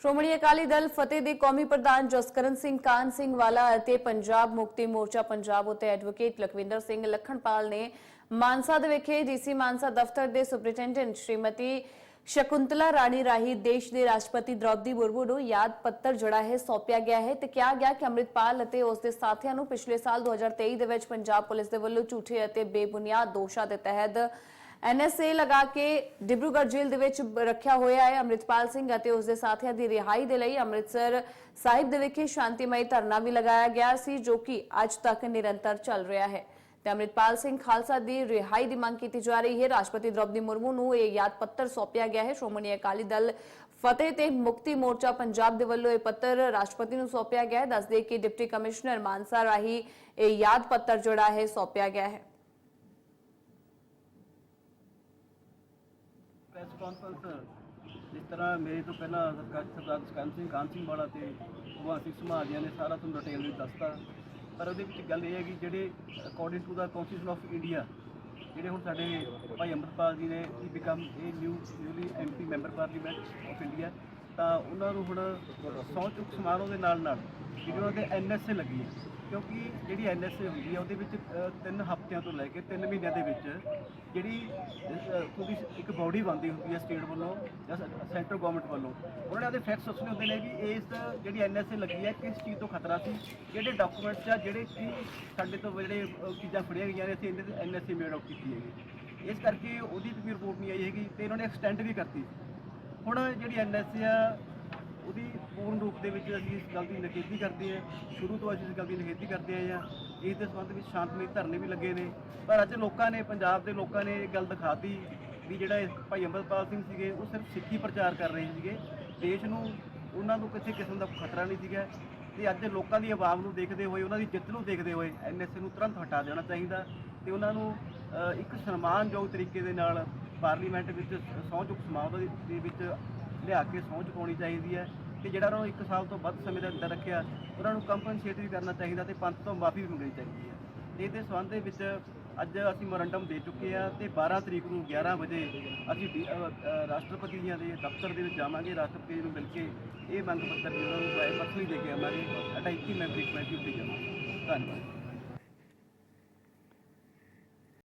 ਸ਼੍ਰੋਮਣੀ ਅਕਾਲੀ ਦਲ ਫਤਿਹ ਦੇ ਕੌਮੀ ਪ੍ਰਧਾਨ ਜਸਕਰਨ ਸਿੰਘ, ਕਾਨ ਸਿੰਘ ਵਾਲਾ ਅਤੇ ਪੰਜਾਬ ਮੁਕਤੀ ਮੋਰਚਾ ਪੰਜਾਬ ਉਤੇ ਐਡਵੋਕੇਟ ਲਖਵਿੰਦਰ ਸਿੰਘ ਲਖਣਪਾਲ ਨੇ ਮਾਨਸਾ ਦੇ ਵਿਖੇ ਡੀਸੀ ਮਾਨਸਾ ਦਫ਼ਤਰ ਦੇ ਸੁਪਰਡੈਂਟੈਂਟ ਸ਼੍ਰੀਮਤੀ ਸ਼ਕੁੰਤਲਾ ਰਾਣੀ ਰਾਹੀਂ ਦੇਸ਼ ਦੇ ਰਾਸ਼ਟਰਪਤੀ ਦ੍ਰੌਪਦੀ ਮੁਰਮੂ ਨੂੰ ਯਾਦ ਪੱਤਰ ਜਿਹੜਾ ਹੈ, ਸੌਂਪਿਆ ਗਿਆ ਹੈ ਤੇ ਕਿਹਾ ਗਿਆ ਕਿ ਅੰਮ੍ਰਿਤਪਾਲ ਅਤੇ ਉਸ ਦੇ ਸਾਥੀਆਂ ਨੂੰ ਪਿਛਲੇ ਸਾਲ 2023 ਦੇ ਵਿੱਚ ਪੰਜਾਬ ਪੁਲਿਸ ਦੇ ਵੱਲੋਂ ਝੂਠੇ ਅਤੇ ਬੇਬੁਨਿਆਦ ਦੋਸ਼ਾਂ ਦੇ ਤਹਿਤ ਐਨਐਸਏ ਲਗਾ ਕੇ ਡਿਬਰੂਗੜ੍ਹ ਜੇਲ੍ਹ ਦੇ ਵਿੱਚ ਰੱਖਿਆ ਹੋਇਆ ਹੈ ਅੰਮ੍ਰਿਤਪਾਲ ਸਿੰਘ ਅਤੇ ਉਸ ਦੇ ਸਾਥੀਆਂ ਦੀ ਰਿਹਾਈ ਦੇ ਲਈ ਅੰਮ੍ਰਿਤਸਰ ਸਾਹਿਬ ਦੇ ਵਿਖੇ ਸ਼ਾਂਤੀਮਈ ਧਰਨਾ ਵੀ ਲਗਾਇਆ ਗਿਆ ਸੀ, ਜੋ ਕਿ ਅੱਜ ਤੱਕ ਨਿਰੰਤਰ ਚੱਲ ਰਿਹਾ ਹੈ। ਤੇ ਅੰਮ੍ਰਿਤਪਾਲ ਸਿੰਘ ਖਾਲਸਾ ਦੀ ਰਿਹਾਈ ਦੀ ਮੰਗ ਕੀਤੀ ਜਾ ਰਹੀ ਹੈ। ਰਾਸ਼ਟਰਪਤੀ ਦ੍ਰੋਪਦੀ ਮੁਰਮੂ ਨੂੰ ਇਹ ਯਾਦ ਪੱਤਰ ਸੌਂਪਿਆ ਗਿਆ ਹੈ। ਸ਼੍ਰੋਮਣੀ ਅਕਾਲੀ ਦਲ ਫਤਿਹ ਤੇ ਮੁਕਤੀ ਮੋਰਚਾ ਪੰਜਾਬ ਦੇ ਵੱਲੋਂ ਇਹ ਪੱਤਰ ਰਾਸ਼ਟਰਪਤੀ ਨੂੰ ਸੌਂਪਿਆ ਗਿਆ ਹੈ। ਦੱਸਦੇ ਕਿ ਡਿਪਟੀ ਕਮਿਸ਼ਨਰ ਮਾਨਸਾ ਰਾਹੀਂ ਇਹ ਯਾਦ ਪੱਤਰ ਜਿਹੜਾ ਹੈ ਸੌਂਪਿਆ ਗਿਆ ਹੈ। ਪ੍ਰੈਸ ਕਾਨਫਰੰਸ ਜਿਸ ਤਰ੍ਹਾਂ ਮੇਰੇ ਤੋਂ ਪਹਿਲਾਂ ਸਰਦਾਰ ਸਕੰਦ ਸਿੰਘ ਕਾਨ ਸਿੰਘ ਵਾਲਾ ਤੇ ਉਹ ਸਿੰਘ ਸਮਾਜੀਆਂ ਨੇ, ਸਾਰਾ ਤੁਹਾਨੂੰ ਡਿਟੇਲ ਵਿੱਚ ਦੱਸਤਾ। ਪਰ ਉਹਦੇ ਵਿੱਚ ਗੱਲ ਇਹ ਹੈ ਕਿ ਜਿਹੜੇ according to the constitution of India ਜਿਹੜੇ ਹੁਣ ਸਾਡੇ ਭਾਈ ਅੰਮ੍ਰਿਤਪਾਲ ਜੀ ਨੇ ਹੀ ਬਿਕਮ ਇਹ new newly MP member parliament of India ਤਾਂ ਉਹਨਾਂ ਨੂੰ ਹੁਣ ਸਹੁੰ ਚੁੱਕ ਸਮਾਰੋਹ ਦੇ ਨਾਲ ਨਾਲ ਜਿਹੜੀ ਉਹਨਾਂ ਦੇ ਐਨਐਸਏ ਲੱਗੀ ਹੈ ਕਿਉਂਕਿ ਜਿਹੜੀ ਐਨਐਸਏ ਹੁੰਦੀ ਹੈ ਉਹਦੇ ਵਿੱਚ ਅ, ਤਿੰਨ ਹਫ਼ਤਿਆਂ ਤੋਂ ਲੈ ਕੇ ਤਿੰਨ ਮਹੀਨਿਆਂ ਦੇ ਵਿੱਚ ਜਿਹੜੀ ਅ, ਇੱਕ ਬਾਡੀ ਬਣਦੀ ਹੁੰਦੀ ਹੈ ਸਟੇਟ ਵੱਲੋਂ ਜਾਂ ਸੈਂਟਰ ਗਵਰਨਮੈਂਟ ਵੱਲੋਂ ਉਹਨਾਂ ਨੇ ਉਹਦੇ ਫੈਕਟਸ ਦੱਸਣੇ ਹੁੰਦੇ ਨੇ ਵੀ ਇਸ ਜਿਹੜੀ ਐਨਐਸਏ ਲੱਗੀ ਹੈ ਕਿਸ ਚੀਜ਼ ਤੋਂ ਖਤਰਾ ਸੀ ਜਿਹੜੇ ਡਾਕੂਮੈਂਟਸ ਆ ਜਿਹੜੇ ਕਿ ਸਾਡੇ ਤੋਂ ਜਿਹੜੇ ਚੀਜ਼ਾਂ ਫੜੀਆਂ ਗਈਆਂ ਨੇ ਅਸੀਂ ਇਹਦੇ ਐਨਐਸਏ ਮੇਡ ਆਊਟ ਕੀਤੀ ਹੈਗੀ ਇਸ ਕਰਕੇ ਉਹਦੀ ਵੀ ਰਿਪੋਰਟ ਨਹੀਂ ਆਈ ਹੈਗੀ ਤੇ ਇਹਨਾਂ ਨੇ ਐਕਸਟੈਂਡ ਵੀ ਕਰਤੀ। ਹੁਣ ਜਿਹੜੀ ਐਨਐਸਏ ਆ ਉਹਦੀ ਪੂਰਨ ਰੂਪ ਦੇ ਵਿੱਚ ਅਸੀਂ ਇਸ ਗੱਲ ਦੀ ਨਿਖੇਧੀ ਕਰਦੇ ਹਾਂ, ਸ਼ੁਰੂ ਤੋਂ ਅਸੀਂ ਇਸ ਗੱਲ ਦੀ ਨਿਖੇਧੀ ਕਰਦੇ ਆਏ ਹਾਂ ਇਸ ਦੇ ਸੰਬੰਧ ਵਿੱਚ ਸ਼ਾਂਤਮਈ ਧਰਨੇ ਵੀ ਲੱਗੇ ਨੇ। ਪਰ ਅੱਜ ਲੋਕਾਂ ਨੇ, ਪੰਜਾਬ ਦੇ ਲੋਕਾਂ ਨੇ ਇਹ ਗੱਲ ਦਿਖਾਤੀ ਵੀ ਜਿਹੜਾ ਇਹ ਭਾਈ ਅੰਮ੍ਰਿਤਪਾਲ ਸਿੰਘ ਸੀਗੇ, ਉਹ ਸਿਰਫ ਸਿੱਖੀ ਪ੍ਰਚਾਰ ਕਰ ਰਹੇ ਸੀਗੇ। ਦੇਸ਼ ਨੂੰ ਉਹਨਾਂ ਨੂੰ ਕਿਸੇ ਕਿਸਮ ਦਾ ਖਤਰਾ ਨਹੀਂ ਸੀਗਾ ਤੇ ਅੱਜ ਲੋਕਾਂ ਦੀ ਆਵਾਜ਼ ਨੂੰ ਦੇਖਦੇ ਹੋਏ, ਉਹਨਾਂ ਦੀ ਜਿੱਤ ਨੂੰ ਦੇਖਦੇ ਹੋਏ ਐਨਐਸਏ ਨੂੰ ਤੁਰੰਤ ਹਟਾ ਦੇਣਾ ਚਾਹੀਦਾ ਤੇ ਉਹਨਾਂ ਨੂੰ ਇੱਕ ਸਨਮਾਨਯੋਗ ਤਰੀਕੇ ਦੇ ਨਾਲ ਪਾਰਲੀਮੈਂਟ ਵਿੱਚ ਸਹੁੰ ਚੁੱਕ ਸਮਾਰੋਹ ਦੇ ਵਿੱਚ ਲਿਆ ਕੇ ਸਹੁੰ ਚੁਕਾਉਣੀ ਚਾਹੀਦੀ ਹੈ ਤੇ ਜਿਹੜਾ ਉਹਨਾਂ ਨੂੰ 1 ਸਾਲ ਤੋਂ ਵੱਧ ਸਮੇਂ ਦੇ ਅੰਦਰ ਰੱਖਿਆ ਉਹਨਾਂ ਨੂੰ ਕੰਪਨਸੇਟ ਵੀ ਕਰਨਾ ਚਾਹੀਦਾ ਤੇ ਪੰਥ ਤੋਂ ਮਾਫੀ ਵੀ ਮੰਗਣੀ ਚਾਹੀਦੀ ਹੈ। ਤੇ ਇਹਦੇ ਸੰਬੰਧ ਦੇ ਵਿੱਚ ਅੱਜ ਅਸੀਂ ਮੋਰੰਡਮ ਦੇ ਚੁੱਕੇ ਆ ਤੇ 12 ਤਰੀਕ ਨੂੰ 11 ਵਜੇ ਅਸੀਂ ਡੀ- ਅ, ਰਾਸ਼ਟਰਪਤੀ ਜੀਆਂ ਦੇ ਦਫ਼ਤਰ ਦੇ ਵਿੱਚ ਜਾਵਾਂਗੇ ਰਾਸ਼ਟਰਪਤੀ ਜੀ ਨੂੰ ਮਿਲ ਕੇ ਇਹ ਮੰਗ ਪੱਤਰ ਵੀ ਉਹਨਾਂ ਨੂੰ ਪਰਸਨਲੀ ਦੇ ਕੇ ਆਵਾਂਗੇ ਸਾਡਾ 21 ਮੈਂਬਰੀ ਕਮੇਟੀ ਉੱਤੇ ਜਾਵਾਂਗੇ। ਧੰਨਵਾਦ।